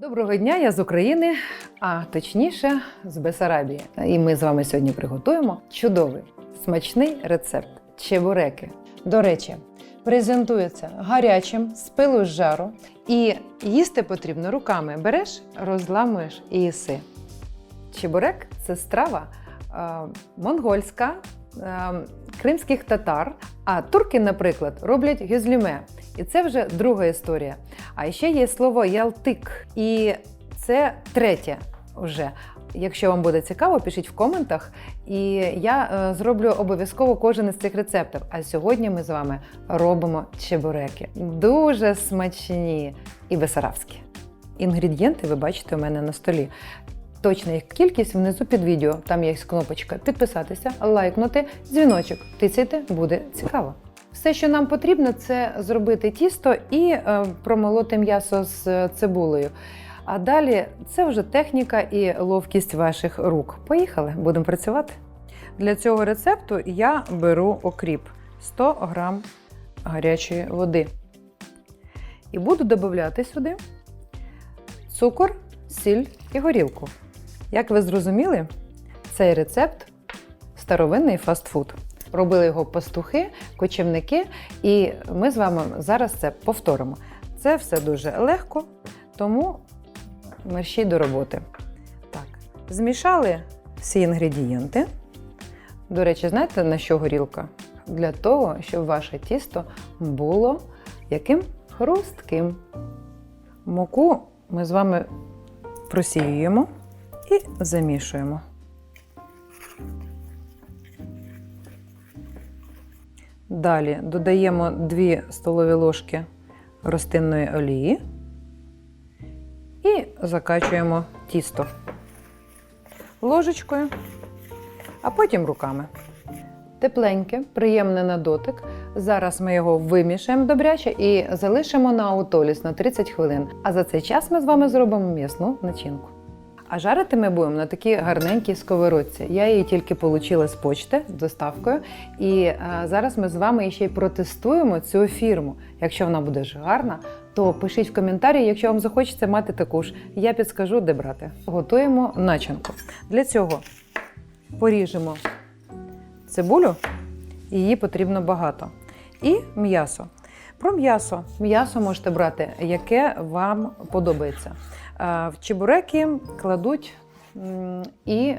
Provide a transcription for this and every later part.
Доброго дня, я з України, а точніше з Бесарабії. І ми з вами сьогодні приготуємо чудовий смачний рецепт чебуреки. До речі, презентується гарячим з пилу з жару, і їсти потрібно руками. Береш, розламуєш і їси. Чебурек це страва монгольська, кримських татар. А турки, наприклад, роблять гюзліме. І це вже друга історія. А ще є слово ялтик, і це третє вже. Якщо вам буде цікаво, пишіть в коментах, і я е, зроблю обов'язково кожен із цих рецептів. А сьогодні ми з вами робимо чебуреки. Дуже смачні і бесарабські. Інгредієнти ви бачите у мене на столі. Точна їх кількість внизу під відео. Там є кнопочка підписатися, лайкнути, дзвіночок. Тицяйте, буде цікаво. Все, що нам потрібно, це зробити тісто і е, промолоти м'ясо з е, цибулею. А далі це вже техніка і ловкість ваших рук. Поїхали, будемо працювати. Для цього рецепту я беру окріп 100 грам гарячої води. І буду додати сюди цукор, сіль і горілку. Як ви зрозуміли, цей рецепт старовинний фастфуд. Робили його пастухи, кочівники, і ми з вами зараз це повторимо. Це все дуже легко, тому мерщій до роботи. Так, змішали всі інгредієнти. До речі, знаєте на що горілка? Для того, щоб ваше тісто було яким хрустким. Муку ми з вами просіюємо і замішуємо. Далі додаємо 2 столові ложки рослинної олії і закачуємо тісто ложечкою, а потім руками. Тепленьке, приємне на дотик. Зараз ми його вимішаємо добряче і залишимо на аутоліс на 30 хвилин. А за цей час ми з вами зробимо м'ясну начинку. А жарити ми будемо на такій гарненькій сковородці. Я її тільки отримала з почти з доставкою. І е, зараз ми з вами ще й протестуємо цю фірму. Якщо вона буде ж гарна, то пишіть в коментарі, якщо вам захочеться мати таку ж. Я підскажу, де брати. Готуємо начинку. Для цього поріжемо цибулю, її потрібно багато. І м'ясо. Про м'ясо. М'ясо можете брати, яке вам подобається. Е, В чебуреки кладуть і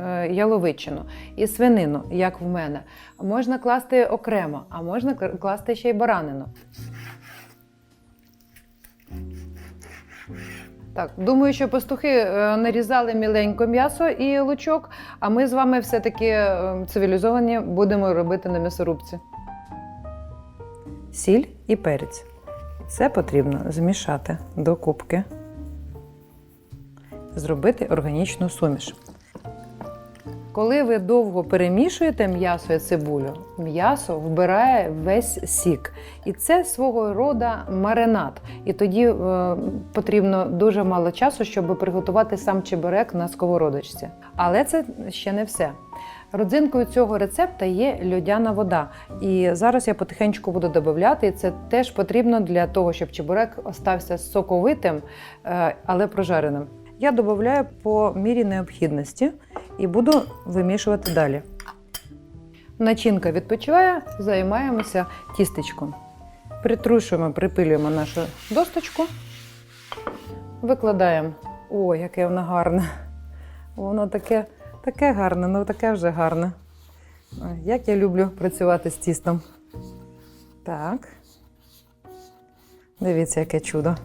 е, яловичину, і свинину, як в мене. Можна класти окремо, а можна класти ще й баранину. Так, думаю, що пастухи е, нарізали міленько м'ясо і лучок, а ми з вами все-таки цивілізовані будемо робити на м'ясорубці. Сіль і перець. Все потрібно змішати до кубки, зробити органічну суміш. Коли ви довго перемішуєте м'ясо і цибулю, м'ясо вбирає весь сік. І це свого роду маринад. І тоді е, потрібно дуже мало часу, щоб приготувати сам чебурек на сковородочці. Але це ще не все. Родзинкою цього рецепта є льодяна вода. І зараз я потихеньку буду додавати. І це теж потрібно для того, щоб чебурек остався соковитим, е, але прожареним. Я додаю по мірі необхідності і буду вимішувати далі. Начинка відпочиває, займаємося тістечком. Притрушуємо, припилюємо нашу досточку, викладаємо. О, яке воно гарне! Воно таке, таке гарне, ну таке вже гарне. Як я люблю працювати з тістом. Так. Дивіться, яке чудо.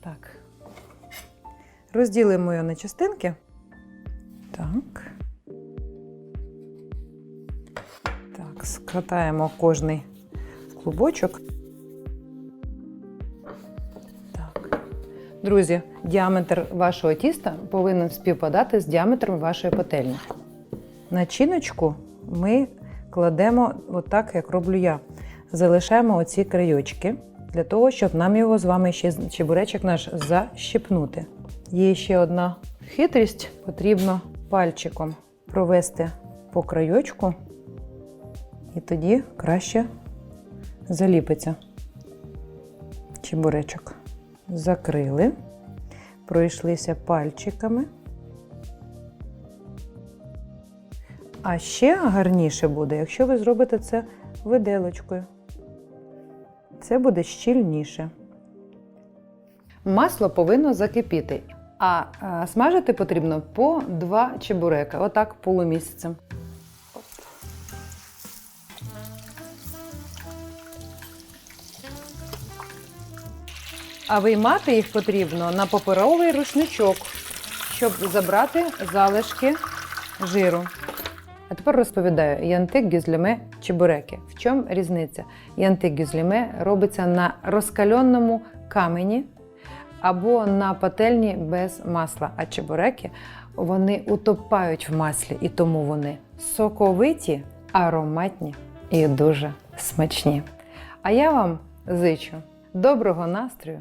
Так. Розділимо його на частинки. Так. Так, скатаємо кожний клубочок. Так. Друзі, діаметр вашого тіста повинен співпадати з діаметром вашої пательні. Начиночку ми кладемо отак, як роблю я. Залишаємо оці крайочки для того, щоб нам його з вами ще чебуречок наш защипнути. Є ще одна хитрість, потрібно пальчиком провести по крайочку, і тоді краще заліпиться чебуречок. Закрили. пройшлися пальчиками. А ще гарніше буде, якщо ви зробите це виделочкою. Це буде щільніше. Масло повинно закипіти, а, а смажити потрібно по два чебурека, отак полумісяцем. А виймати їх потрібно на паперовий рушничок, щоб забрати залишки жиру. А тепер розповідаю янтик гюзліме чебуреки. В чому різниця? Янтик гюзліме робиться на розкальонному камені або на пательні без масла. А чебуреки вони утопають в маслі, і тому вони соковиті, ароматні і дуже смачні. А я вам зичу доброго настрою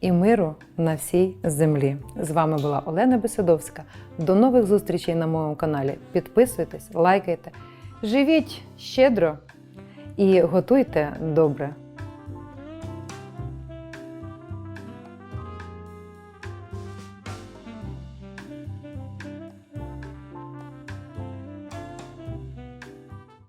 і миру на всій землі. З вами була Олена Бесидовська. До нових зустрічей на моєму каналі. Підписуйтесь, лайкайте, живіть щедро і готуйте добре.